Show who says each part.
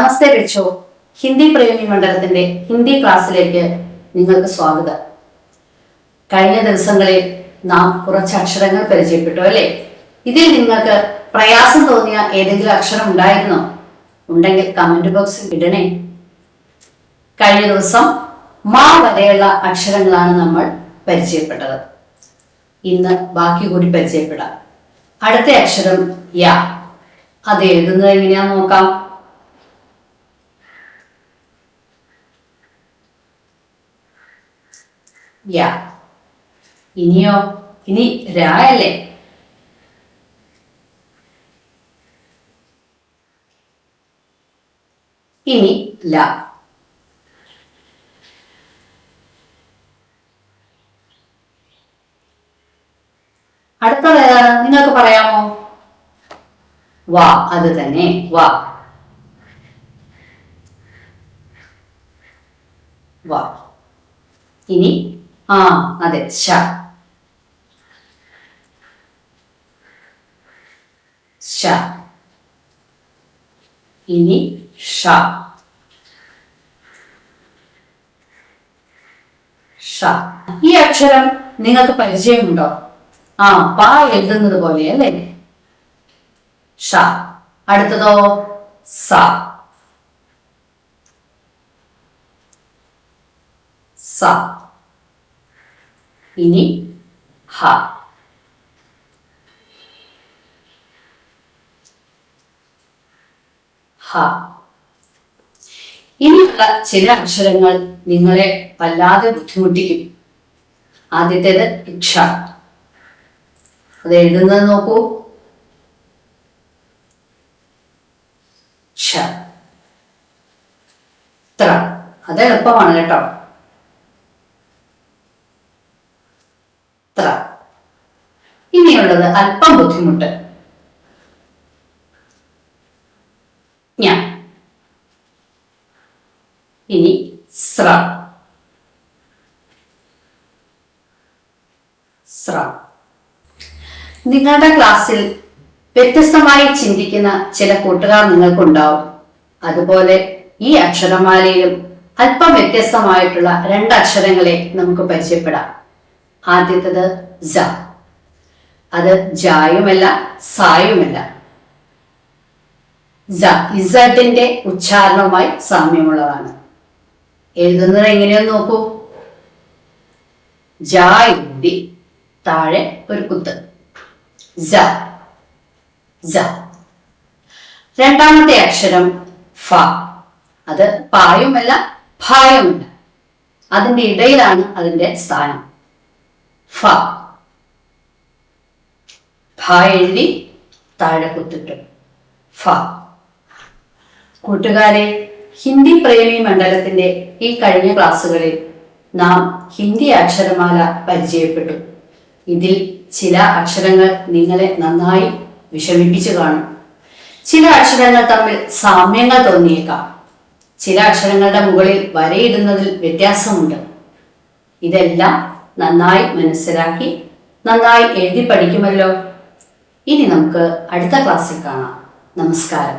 Speaker 1: നമസ്തേ ബിക്ഷോ ഹിന്ദി പ്രേമി മണ്ഡലത്തിന്റെ ഹിന്ദി ക്ലാസ്സിലേക്ക് നിങ്ങൾക്ക് സ്വാഗതം. കഴിഞ്ഞ ദിവസങ്ങളിൽ നാം കുറച്ച് അക്ഷരങ്ങൾ പരിചയപ്പെട്ടു അല്ലേ? ഇതിൽ നിങ്ങൾക്ക് പ്രയാസം തോന്നിയ ഏതെങ്കിലും അക്ഷരം ഉണ്ടായിരുന്നോ? ഉണ്ടെങ്കിൽ കമന്റ് ബോക്സിൽ ഇടണേ. കഴിഞ്ഞ ദിവസം മാ വരെയുള്ള അക്ഷരങ്ങളാണ് നമ്മൾ പരിചയപ്പെട്ടത്. ഇന്ന് ബാക്കി കൂടി പരിചയപ്പെടാം. അടുത്ത അക്ഷരം യാ. അത് എഴുതുന്നത് എങ്ങനെയാന്ന് നോക്കാം. യ. ഇനിയോ ഇനി രാ അല്ലേ ഇനി ല. അടുത്തത് നിങ്ങൾക്ക് പറയാമോ? വാ അത് തന്നെ വാ. വാ. ഇനി ആ അതെ ശ. ശ. ഇനി ഷ. ഷ. ഈ അക്ഷരം നിങ്ങൾക്ക് പരിചയമുണ്ടോ? ആ പാ എഴുതുന്നത് പോലെ അല്ലേ? ഷ. അടുത്തതോ? സ. സ. ഇനി ഹ. ഹ. ഇനിയുള്ള ചില അക്ഷരങ്ങൾ നിങ്ങളെ വല്ലാതെ ബുദ്ധിമുട്ടിക്കും. ആദ്യത്തേത് ഇക്ഷ അത് എഴുതുന്നത് നോക്കൂ. ക്ഷ. ത്ര. അത് എളുപ്പമാണ് കേട്ടോ ത്ര ഇനിയുള്ളത് അല്പം ബുദ്ധിമുട്ട്. ഞാൻ. ഇനി സ്ര സ്ര നിങ്ങളുടെ ക്ലാസ്സിൽ വ്യത്യസ്തമായി ചിന്തിക്കുന്ന ചില കൂട്ടുകാർ നിങ്ങൾക്കുണ്ടാവും. അതുപോലെ ഈ അക്ഷരമാലയിലും അല്പം വ്യത്യസ്തമായിട്ടുള്ള രണ്ട് അക്ഷരങ്ങളെ നമുക്ക് പരിചയപ്പെടാം. ആദ്യത്തത് ജ. അത് ജായുമല്ല സായുമല്ല. ഇസഡിന്റെ ഉച്ചാരണവുമായി സാമ്യമുള്ളതാണ്. എഴുതുന്നത് എങ്ങനെയെന്ന് നോക്കൂ. ജാ എഴുതി താഴെ ഒരു കുത്ത്. രണ്ടാമത്തെ അക്ഷരം ഫ. അത് പായുമല്ല ഭായുമല്ല അതിന്റെ ഇടയിലാണ് അതിന്റെ സ്ഥാനം. ഫ. ഭ എഴുതി താഴെ കുത്തിട്ടു. ഫ. കൂട്ടുകാരെ ഹിന്ദി പ്രേമി മണ്ഡലത്തിന്റെ ഈ കഴിഞ്ഞ ക്ലാസ്സുകളിൽ നാം ഹിന്ദി അക്ഷരമാല പരിചയപ്പെട്ടു. ഇതിൽ ചില അക്ഷരങ്ങൾ നിങ്ങളെ നന്നായി വിഷമിപ്പിച്ചു കാണും. ചില അക്ഷരങ്ങൾ തമ്മിൽ സാമ്യങ്ങൾ തോന്നിയേക്കാം. ചില അക്ഷരങ്ങളുടെ മുകളിൽ വരയിടുന്നതിൽ വ്യത്യാസമുണ്ട്. ഇതെല്ലാം നന്നായി മനസ്സിലാക്കി നന്നായി എഴുതി പഠിക്കുമല്ലോ. ഇനി നമുക്ക് അടുത്ത ക്ലാസ്സിൽ കാണാം. നമസ്കാരം.